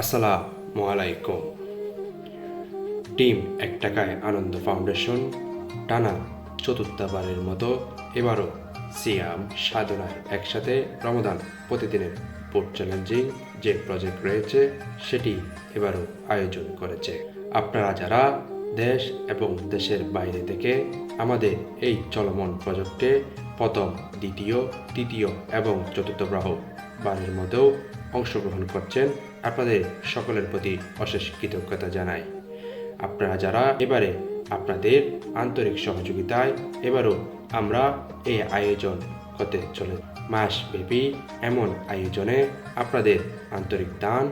আসসালামু আলাইকুম টিম এক টাকায় আনন্দ ফাউন্ডেশন, টানা চতুর্থবারের মতো এবারও সিয়াম সাধনায় একসাথে রমদান প্রতিদিনের ফুড চ্যালেঞ্জিং যে প্রজেক্ট রয়েছে সেটি এবারও আয়োজন করেছে। আপনারা যারা দেশ এবং দেশের বাইরে থেকে আমাদের এই চলমান প্রজেক্টে প্রথম, দ্বিতীয়, তৃতীয় এবং চতুর্থ গ্রহ বারের মধ্যেও অংশগ্রহণ করছেন আপনাদের সকলের প্রতি অশেষ কৃতজ্ঞতা জানাই। আপনারা যারা এবারে আপনাদের আন্তরিক সহযোগিতায় এবারও আমরা এই আয়োজন হতে চলে, মাসব্যাপী এমন আয়োজনে আপনাদের আন্তরিক দান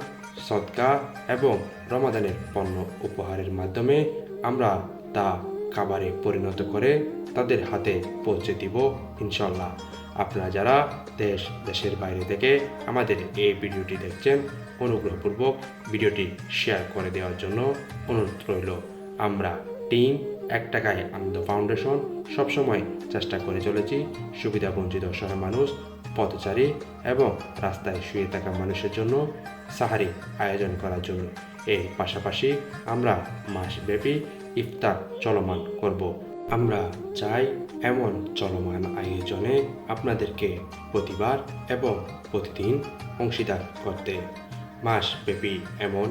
সৎকা এবং রমাদানের পণ্য উপহারের মাধ্যমে আমরা তা খাবারে পরিণত করে তাদের হাতে পৌঁছে দিব ইনশাল্লাহ আপনারা যারা দেশ, দেশের বাইরে থেকে আমাদের এই ভিডিওটি দেখছেন, অনুগ্রহপূর্বক ভিডিওটি শেয়ার করে দেওয়ার জন্য অনুরোধ রইল। আমরা টিম এক টাকায় আনন্দ ফাউন্ডেশন সবসময় চেষ্টা করে চলেছি, সুবিধাবঞ্চিত অসহায় মানুষ, পথচারী এবং রাস্তায় শুয়ে থাকা মানুষের জন্য সাহারি আয়োজন করার জন্য। এর পাশাপাশি আমরা মাসব্যাপী ইফতার চলমান করব। আমরা চাই এমন চলমান আয়োজনে আপনাদেরকে প্রতিবার এবং প্রতিদিন অংশীদার করতে। মাসব্যাপী এমন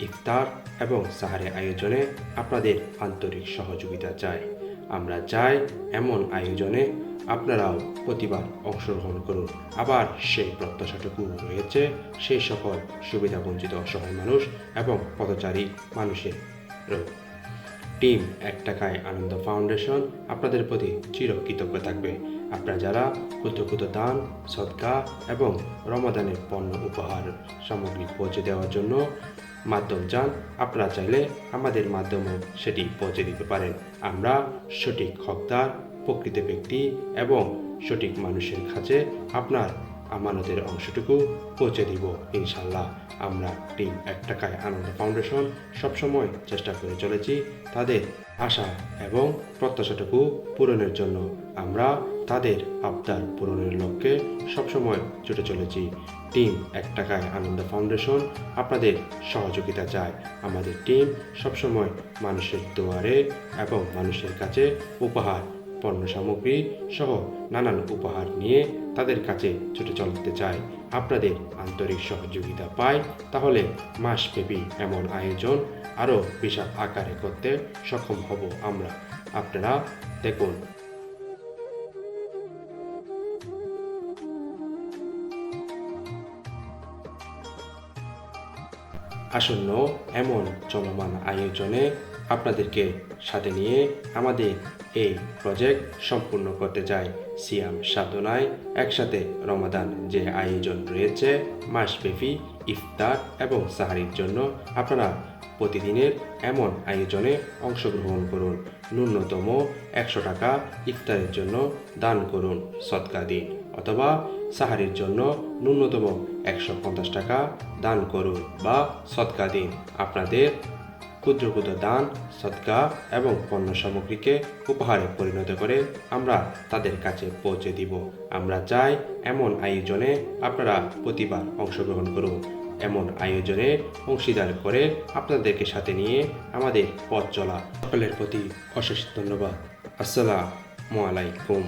ইফতার এবং সাহারে আয়োজনে আপনাদের আন্তরিক সহযোগিতা চাই। আমরা চাই এমন আয়োজনে আপনারাও প্রতিবার অংশগ্রহণ করুন। আবার সেই প্রত্যাশাটুকু রয়েছে, সেই সকল সুবিধাবঞ্চিত অসহায় মানুষ এবং পথচারী মানুষের। টিম এক টাকায় আনন্দ ফাউন্ডেশন আপনাদের প্রতি চির কৃতজ্ঞ থাকবে। আপনারা যারা ক্ষুদ্র ক্ষুদ্র দান, সৎকা এবং রমাদানের পণ্য উপহার সামগ্রী পৌঁছে দেওয়ার জন্য মাধ্যম চান, আপনারা চাইলে আমাদের মাধ্যমে সেটি পৌঁছে দিতে পারেন। আমরা সঠিক হকদার, প্রকৃত ব্যক্তি এবং সঠিক মানুষের কাছে আপনার আমানতের অংশটুকু পৌঁছে দিব ইনশাল্লাহ আমরা টিম এক টাকায় আনন্দ ফাউন্ডেশন সবসময় চেষ্টা করে চলেছি তাদের আশা এবং প্রত্যাশাটুকু পূরণের জন্য। আমরা তাদের আবদার পূরণের লক্ষ্যে সবসময় ছুটে চলেছি। টিম এক টাকায় আনন্দ ফাউন্ডেশন আপনাদের সহযোগিতা চায়। আমাদের টিম সবসময় মানুষের দুয়ারে এবং মানুষের কাছে উপহার, পণ্য সামগ্রী সহ নানান উপহার নিয়ে তাদের কাছে ছুটে চলতে চাই আপনাদের আন্তরিক সহযোগিতা পায়। তাহলে মাসব্যাপী এমন আয়োজন আরও বিশাল আকারে করতে সক্ষম হব আমরা। আপনারা দেখুন। আসন্ন এমন চলমান আয়োজনে আপনাদেরকে সাথে নিয়ে আমাদের এই প্রজেক্ট সম্পূর্ণ করতে চাই। সিয়াম সাধনায় একসাথে রমাদান যে আয়োজন রয়েছে, মাসব্যাপী ইফতার এবং সাহারির জন্য আপনারা প্রতিদিনের এমন আয়োজনে অংশগ্রহণ করুন। ন্যূনতম একশো টাকা ইফতারের জন্য দান করুন। সৎকা দিন অথবা সাহারির জন্য ন্যূনতম একশো পঞ্চাশ টাকা দান করুন বা সৎকা দিন। আপনাদের ক্ষুদ্র ক্ষুদ্র দান, সৎকা এবং পণ্য সামগ্রীকে উপহারে পরিণত করে আমরা তাদের কাছে পৌঁছে দিব। আমরা চাই এমন আয়োজনে আপনারা প্রতিবার অংশগ্রহণ করুন। এমন আয়োজনে অংশীদার করে আপনাদেরকে সাথে নিয়ে আমাদের পথ চলা। সকলের প্রতি অশেষ ধন্যবাদ। আসসালামু আলাইকুম।